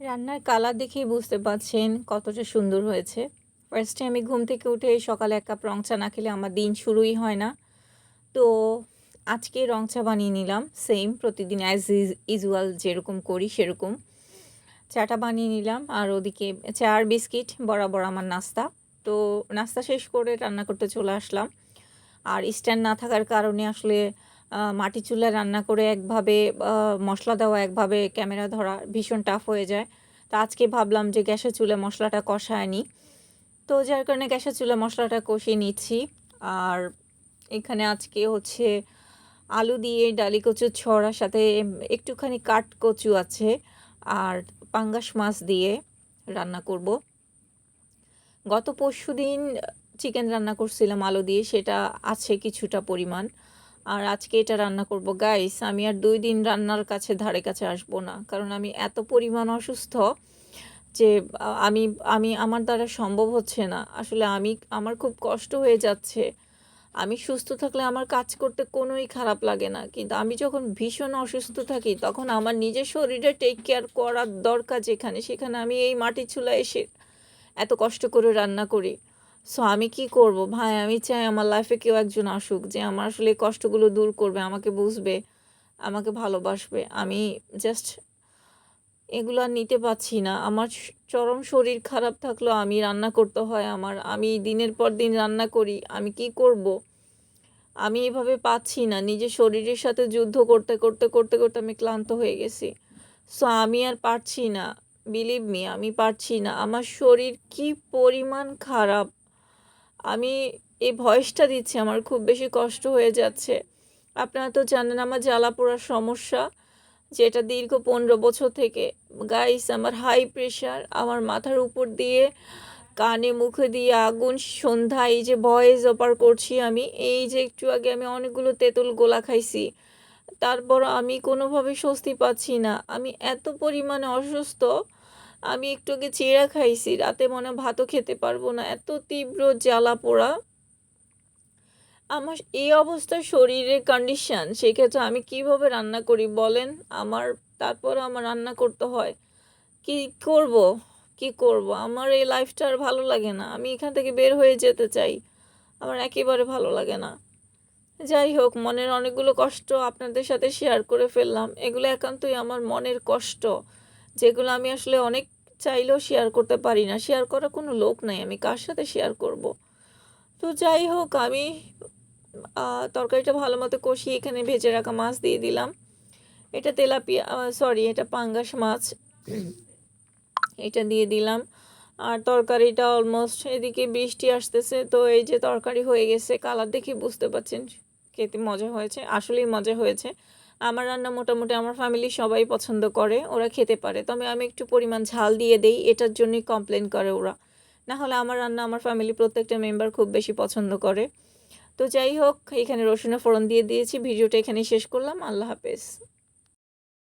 রান্নার কালার দেখেই বুঝতে পারছেন কতটা সুন্দর হয়েছে। ফার্স্টে আমি ঘুম থেকে উঠে সকালে এক কাপ রং চা না খেলে আমার দিন শুরুই হয় না। তো আজকে রং চা বানিয়ে নিলাম সেম প্রতিদিন অ্যাজ ইজ ইউজুয়াল যেরকম করি সেরকম। চাটা বানিয়ে নিলাম আর ওদিকে চা আর বিস্কিট বরাবর আমার নাস্তা। তো নাস্তা শেষ করে রান্না করতে চলে আসলাম। আর স্ট্যান্ড না থাকার কারণে আসলে মাটি চুলায় রান্না করে একভাবে মশলা দেওয়া, একভাবে ক্যামেরা ধরা ভীষণ টাফ হয়ে যায়। তো আজকে ভাবলাম যে গ্যাসের চুলে মশলাটা কষায় নিই তো যার কারণে গ্যাসের চুলে মশলাটা কষিয়ে নিচ্ছি। আর এখানে আজকে হচ্ছে আলু দিয়ে ডালি কচুর ছড়ার সাথে একটুখানি কাঠ কচু আছে আর পাঙ্গাস মাছ দিয়ে রান্না করব। গত পরশু দিন চিকেন রান্না করছিলাম আলু দিয়ে, সেটা আছে কিছুটা পরিমাণ। আর আজকে এটা রান্না করব। গাইস আমি আর দুই দিন রান্নার কাছে ধারে কাছে আসব না। কারণ আমি এত পরিমাণ অসুস্থ যে, আমি আমি, আমার দ্বারা সম্ভব হচ্ছে না। আসলে আমি, আমার খুব কষ্ট হয়ে যাচ্ছে। আমি সুস্থ থাকলে আমার কাজ করতে কোনোই খারাপ লাগে না। কিন্তু আমি যখন ভীষণ অসুস্থ থাকি, তখন আমার নিজের শরীরে টেক কেয়ার করার দরকার যেখানে, সেখানে আমি এই মাটির চুলায় এসে এত কষ্ট করে রান্না করি। সো আমি কি করব? ভাই, আমি চাই আমার লাইফে কেউ একজন আসুক যে আমার আসলে কষ্টগুলো দূর করবে, আমাকে বুঝবে, আমাকে ভালোবাসবে। আমি জাস্ট এগুলো নিতে পারছি না। আমার চরম শরীর খারাপ থাকলেও আমি রান্না করতে হয় আমার। আমি দিনের পর দিন রান্না করি, আমি কি করব? আমি এভাবে পাচ্ছি না। নিজের শরীরের সাথে যুদ্ধ করতে করতে করতে করতে আমি ক্লান্ত হয়ে গেছি। সো আমি আর পারছি না। বিলিভ মি আমি পারছি না। আমার শরীর কি পরিমাণ খারাপ? আমি এই ভয়েসটা দিচ্ছি, আমার খুব বেশি কষ্ট হয়ে যাচ্ছে। আপনারা তো জানেন আমার জ্বালা পোড়ার সমস্যা যেটা দীর্ঘ পনেরো বছর থেকে। গাইস আমার হাই প্রেশার আমার মাথার উপর দিয়ে, কানে, মুখে দিয়ে আগুন, সন্ধ্যা, এই যে ভয়েস অপার করছি আমি, এই যে একটু আগে আমি অনেকগুলো তেঁতুল গোলা খাইছি তারপর আমি কোনোভাবে স্বস্তি পাচ্ছি না। আমি এত পরিমাণে অসুস্থ আমি একটু আগে চিড়া খাইছি, রাতে মনে ভাতও খেতে পারব না, এত তীব্র জ্বালা পোড়া। আমার এই অবস্থায় শরীরের কন্ডিশন সেক্ষেত্রে আমি কীভাবে রান্না করি বলেন? আমার তারপর আমার রান্না করতে হয়। কি করব? কি করব? আমার এই লাইফটা আর ভালো লাগে না। আমি এখান থেকে বের হয়ে যেতে চাই। আমার একেবারে ভালো লাগে না। যাই হোক, মনের অনেকগুলো কষ্ট আপনাদের সাথে শেয়ার করে ফেললাম। এগুলো একান্তই আমার মনের কষ্ট। যেগুলো আমি আসলে অনেক চাইলেও শেয়ার করতে পারি না। শেয়ার করার কোনো লোক নাই, আমি কার সাথে শেয়ার করব? তো যাই হোক, আমি তরকারিটা ভালো মতো কষিয়ে এখানে ভেজে রাখা মাছ দিয়ে দিলাম। এটা তেলাপিয়া সরি এটা পাঙ্গাস মাছ। এটা দিয়ে দিলাম। আর তরকারিটা অলমোস্ট এদিকে বৃষ্টি আসতেছে, তো এই যে তরকারি হয়ে গেছে কালার দেখে বুঝতে পারছেন, খেতে মজা হয়েছে, আসলেই মজা হয়েছে। আমার রান্না মোটামুটি আমার ফ্যামিলি সবাই পছন্দ করে, ওরা খেতে পারে। তবে আমি একটু পরিমাণ ঝাল দিয়ে দেই, এটার জন্যই কমপ্লেন করে ওরা। না হলে আমার রান্না আমার ফ্যামিলি প্রত্যেকটা মেম্বার খুব বেশি পছন্দ করে। তো যাই হোক, এখানে রসুনে ফোড়ন দিয়ে দিয়েছি, ভিডিওটা এখানে শেষ করলাম, আল্লাহ হাফেজ।